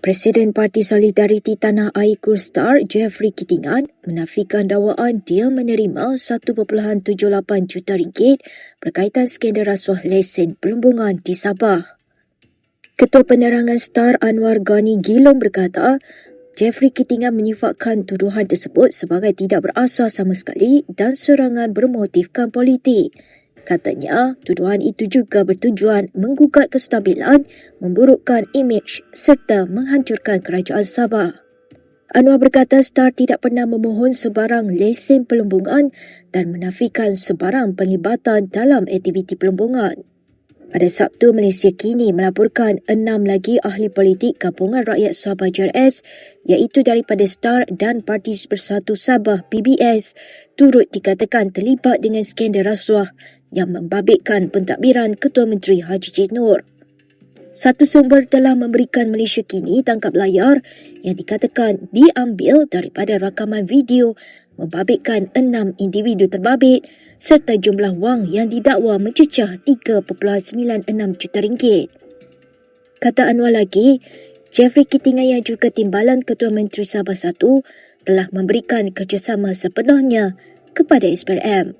Presiden Parti Solidariti Tanah Air Kurstar Jeffrey Kitingan menafikan dakwaan dia menerima 1.78 juta ringgit berkaitan skandal rasuah lesen pelumbungan di Sabah. Ketua Penerangan Star Anwar Ghani Gilom berkata, Jeffrey Kitingan menyifatkan tuduhan tersebut sebagai tidak berasas sama sekali dan serangan bermotifkan politik. Katanya, tuduhan itu juga bertujuan menggugat kestabilan, memburukkan imej serta menghancurkan kerajaan Sabah. Anwar berkata Star tidak pernah memohon sebarang lesen pelumbungan dan menafikan sebarang pelibatan dalam aktiviti pelumbungan. Pada Sabtu, Malaysia kini melaporkan enam lagi ahli politik Gabungan Rakyat Sabah JRS iaitu daripada STAR dan Parti Bersatu Sabah PBS turut dikatakan terlibat dengan skandal rasuah yang membabitkan pentadbiran Ketua Menteri Haji Nur. Satu sumber telah memberikan Malaysia kini tangkap layar yang dikatakan diambil daripada rakaman video membabitkan enam individu terbabit serta jumlah wang yang didakwa mencecah 3.96 juta ringgit. Kata Anwar lagi, Jeffrey Kitingan yang juga timbalan Ketua Menteri Sabah 1 telah memberikan kerjasama sepenuhnya kepada SPRM.